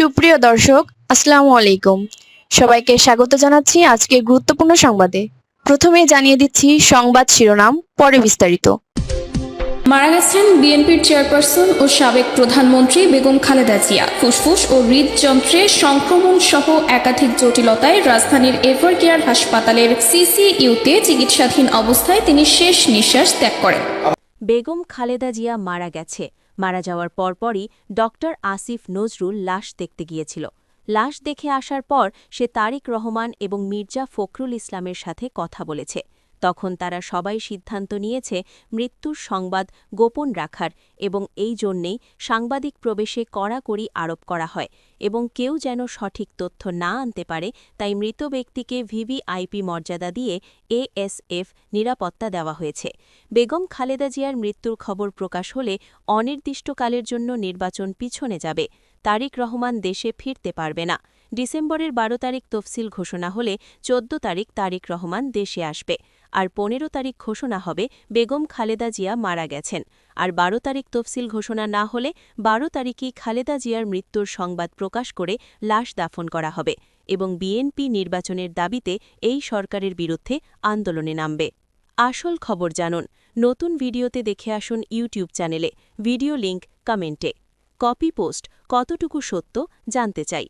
সুপ্রিয় দর্শক আসসালামু আলাইকুম। সবাইকে স্বাগত জানাচ্ছি আজকে গুরুত্বপূর্ণ সংবাদে। প্রথমে জানিয়ে দিচ্ছি সংবাদ শিরোনাম পরে বিস্তারিত। মারা গেছেন বিএনপির চেয়ারপারসন ও সাবেক প্রধানমন্ত্রী বেগম খালেদা জিয়া। ফুসফুস ও হৃদযন্ত্রে সংক্রমণ সহ একাধিক জটিলতায় রাজধানীর এভার কেয়ার হাসপাতালের সিসিইউতে চিকিৎসাধীন অবস্থায় তিনি শেষ নিঃশ্বাস ত্যাগ করেন। বেগম খালেদা জিয়া মারা গেছে। মারা যাওয়ার পরপরই ডক্টর আসিফ নজরুল লাশ দেখতে গিয়েছিল। লাশ দেখে আসার পর সে তারিক রহমান এবং মির্জা ফখরুল ইসলামের সাথে কথা বলেছে। তখন তারা সবাই সিদ্ধান্ত নিয়েছে মৃত্যুর সংবাদ গোপন রাখার এবং এই জন্যেই সাংবাদিক প্রবেশে কড়াকড়ি আরোপ করা হয় এবং কেউ যেন সঠিক তথ্য না আনতে পারে তাই মৃত ব্যক্তিকে ভিভিআইপি মর্যাদা দিয়ে এএসএফ নিরাপত্তা দেওয়া হয়েছে। বেগম খালেদা জিয়ার মৃত্যুর খবর প্রকাশ হলে অনির্দিষ্টকালের জন্য নির্বাচন পিছনে যাবে। তারিক রহমান দেশে ফিরতে পারবে না। ডিসেম্বরের বারো তারিখ তফসিল ঘোষণা হলে চোদ্দ তারিখ তারিক রহমান দেশে আসবে। আর পনেরো তারিখ ঘোষণা হবে বেগম খালেদা জিয়া মারা গেছেন। আর বারো তারিখ তফসিল ঘোষণা না হলে বারো তারিখই খালেদা জিয়ার মৃত্যুর সংবাদ প্রকাশ করে লাশ দাফন করা হবে এবং বিএনপি নির্বাচনের দাবিতে এই সরকারের বিরুদ্ধে আন্দোলনে নামবে। আসল খবর জানুন। নতুন ভিডিওতে দেখে আসুন ইউটিউব চ্যানেলে। ভিডিও লিংক, কমেন্টে। কপি পোস্ট, কতটুকু সত্য জানতে চাই।